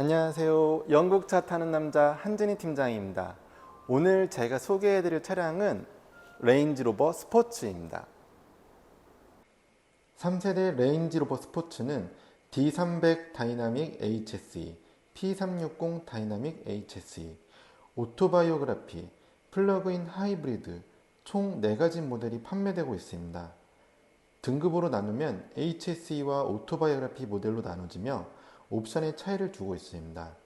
안녕하세요. 영국차 타는 남자 한진희 팀장입니다. 오늘 제가 소개해드릴 차량은 레인지로버 스포츠입니다. 3세대 레인지로버 스포츠는 D300 다이나믹 HSE, P360 다이나믹 HSE, 오토바이오그라피, 플러그인 하이브리드 총 4가지 모델이 판매되고 있습니다. 등급으로 나누면 HSE와 오토바이오그라피 모델로 나눠지며 옵션의 차이를 두고 있습니다.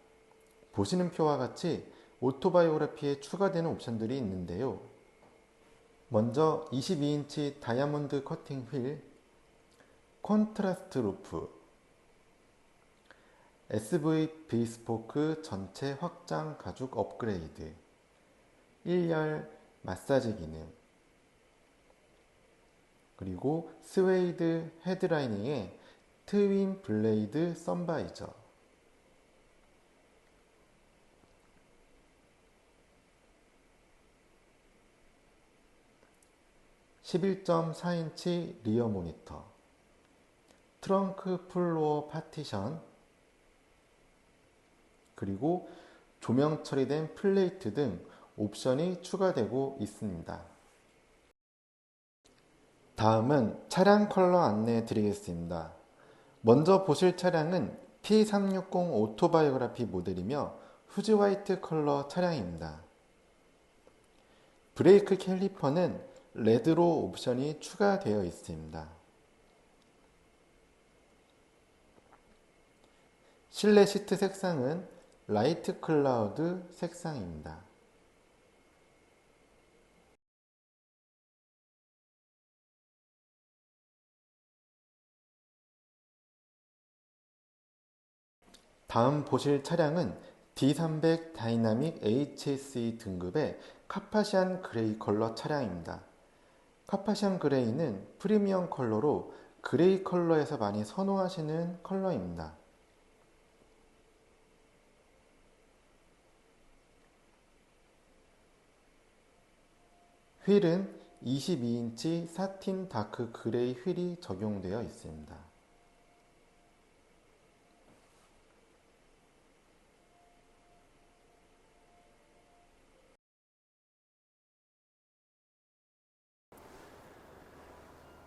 보시는 표와 같이 오토바이오그라피에 추가되는 옵션들이 있는데요. 먼저 22인치 다이아몬드 커팅 휠, 콘트라스트 루프, SV 비스포크 전체 확장 가죽 업그레이드, 1열 마사지 기능, 그리고 스웨이드 헤드라이닝에 트윈 블레이드 선바이저, (11.4인치) 리어 모니터 트렁크 플로어 파티션 그리고 조명 처리된 플레이트 등 옵션이 추가되고 있습니다. 다음은 차량 컬러 안내해 드리겠습니다. 먼저 보실 차량은 P360 오토바이오그라피 모델이며 후즈 화이트 컬러 차량입니다. 브레이크 캘리퍼는 레드로 옵션이 추가되어 있습니다. 실내 시트 색상은 라이트 클라우드 색상입니다. 다음 보실 차량은 D300 다이나믹 HSE 등급의 카파시안 그레이 컬러 차량입니다. 카파시안 그레이는 프리미엄 컬러로 그레이 컬러에서 많이 선호하시는 컬러입니다. 휠은 22인치 사틴 다크 그레이 휠이 적용되어 있습니다.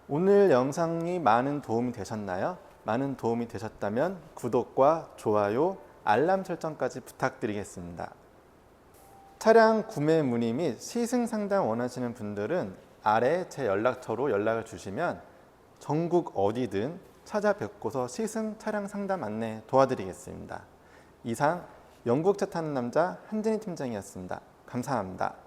오늘 영상이 많은 도움이 되셨나요? 많은 도움이 되셨다면 구독과 좋아요, 알람 설정까지 부탁드리겠습니다. 차량 구매 문의 및 시승 상담 원하시는 분들은 아래 제 연락처로 연락을 주시면 전국 어디든 찾아뵙고서 시승 차량 상담 안내 도와드리겠습니다. 이상 영국차 타는 남자 한진희 팀장이었습니다. 감사합니다.